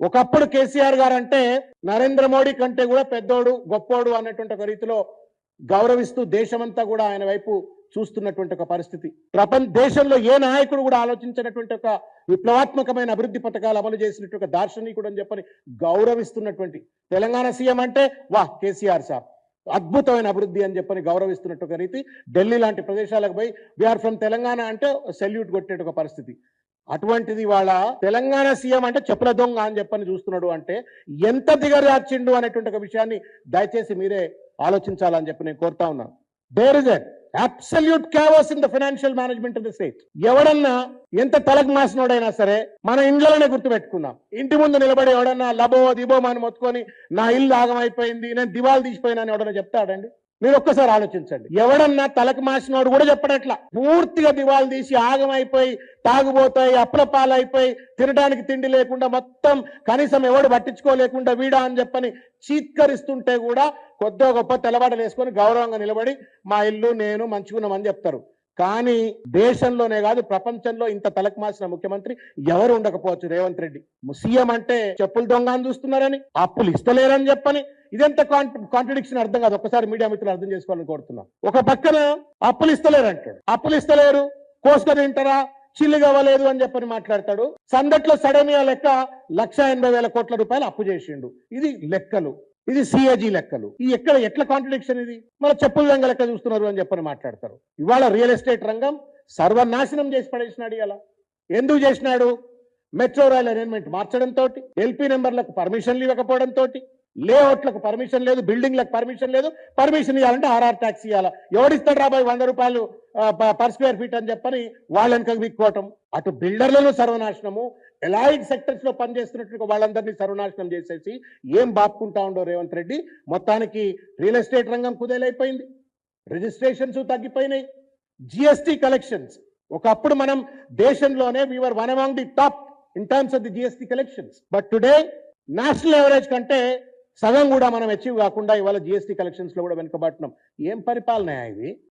ఒకప్పుడు కేసీఆర్ గారు అంటే నరేంద్ర మోడీ కంటే కూడా పెద్దోడు గొప్పోడు అన్నటువంటి ఒక రీతిలో గౌరవిస్తూ దేశమంతా కూడా ఆయన వైపు చూస్తున్నటువంటి ఒక పరిస్థితి. ప్రపంచ దేశంలో ఏ నాయకుడు కూడా ఆలోచించినటువంటి ఒక విప్లవాత్మకమైన అభివృద్ధి పథకాలు అమలు చేసినట్టు ఒక దార్శనికుడు అని చెప్పని గౌరవిస్తున్నటువంటి తెలంగాణ సీఎం అంటే వాహ్ కేసీఆర్ సాబ్. అద్భుతమైన అభివృద్ధి అని చెప్పని గౌరవిస్తున్నట్టు ఒక రీతి. ఢిల్లీ లాంటి ప్రదేశాలకు పోయి వీఆర్ ఫ్రమ్ తెలంగాణ అంటే సెల్యూట్ కొట్టేట ఒక పరిస్థితి. అటువంటిది వాళ్ళ తెలంగాణ సీఎం అంటే చెప్పుల దొంగ అని చెప్పని చూస్తున్నాడు అంటే ఎంత దిగజార్చిండు అనేటువంటి ఒక విషయాన్ని దయచేసి మీరే ఆలోచించాలని చెప్పి నేను కోరుతా ఉన్నాను. There is absolute క్యావర్స్ in the financial management of the state ఎవడన్నా ఎంత తలకు మాసినోడైనా సరే మన ఇండ్లలోనే గుర్తుపెట్టుకున్నాం ఇంటి ముందు నిలబడి ఎవడన్నా లబో దిబో అని మొత్తుకొని నా ఇల్లు ఆగమైపోయింది నేను దివాలు తీసిపోయినా అని ఎవడన్నా చెప్తాడండి మీరు ఒక్కసారి ఆలోచించండి. ఎవడన్నా తలకు మాసినోడు కూడా చెప్పడట్లా పూర్తిగా దివాలు తీసి ఆగమైపోయి తాగుబోతాయి అప్పుల పాలైపోయి తినడానికి తిండి లేకుండా మొత్తం కనీసం ఎవడు పట్టించుకోలేకుండా వీడా అని చెప్పని చీత్కరిస్తుంటే కూడా కొద్దో గొప్ప తెల్లబాటలు వేసుకొని గౌరవంగా నిలబడి మా ఇల్లు నేను మంచుకున్నామని చెప్తారు. కానీ దేశంలోనే కాదు ప్రపంచంలో ఇంత తలకు మాసిన ముఖ్యమంత్రి ఎవరు ఉండకపోవచ్చు? రేవంత్ రెడ్డి. సీఎం అంటే చెప్పులు దొంగ అని చూస్తున్నారని అప్పులు ఇస్తలేరని చెప్పని ఇదెంత కాంట్రడిక్షన్ అర్థం కాదు. ఒక్కసారి మీడియా మిత్రులు అర్థం చేసుకోవాలని కోరుతున్నాం. ఒక పక్కన అప్పులు ఇస్తలేరు అంటాడు. అప్పులు ఇస్తలేరు కోసుకొని తింటారా చిల్లు అని చెప్పని మాట్లాడతాడు. సందట్లో సడమియా లెక్క లక్ష ఎనభై వేల కోట్ల రూపాయలు అప్పు చేసిండు. ఇది లెక్కలు. ఇది సిఏజీ లెక్కలు. ఈ ఎక్కడ ఎట్లా కాంట్రడిక్షన్ ఇది? మన చెప్పుల రంగ లెక్క చూస్తున్నారు అని చెప్పని మాట్లాడతారు. ఇవాళ రియల్ ఎస్టేట్ రంగం సర్వనాశనం చేసి పడేసినాడు ఇలా ఎందుకు చేసినాడు? మెట్రో రైల్ అరేంజ్మెంట్ మార్చడంతో ఎల్పీ నెంబర్లకు పర్మిషన్లు ఇవ్వకపోవడంతో లేఅవుట్లకు పర్మిషన్ లేదు బిల్డింగ్లకు పర్మిషన్ లేదు. పర్మిషన్ ఇవ్వాలంటే ఆర్ఆర్ ట్యాక్స్ ఇవ్వాలి ఎవడిస్తాడు రాబాయ్ వంద రూపాయలు? పర్ స్క్వేర్ ఫీట్ అని చెప్పని వాళ్ళని విక్కోవటం అటు బిల్డర్లను సర్వనాశనము ఎలాయిడ్ సెక్టర్స్లో పనిచేస్తున్నట్టు వాళ్ళందరినీ సర్వనాశనం చేసేసి ఏం బాపుకుంటా ఉండో రేవంత్ రెడ్డి మొత్తానికి రియల్ ఎస్టేట్ రంగం కుదేలైపోయింది. రిజిస్ట్రేషన్స్ తగ్గిపోయినాయి. GST collections. ఒకప్పుడు మనం దేశంలోనే we're one among the top in terms of the GST collections. But today national average కంటే సగం కూడా మనం అచీవ్ కాకుండా ఇవాళ జిఎస్టీ కలెక్షన్స్లో కూడా వెనుకబడుతున్నాం. ఏం పరిపాలన ఇది?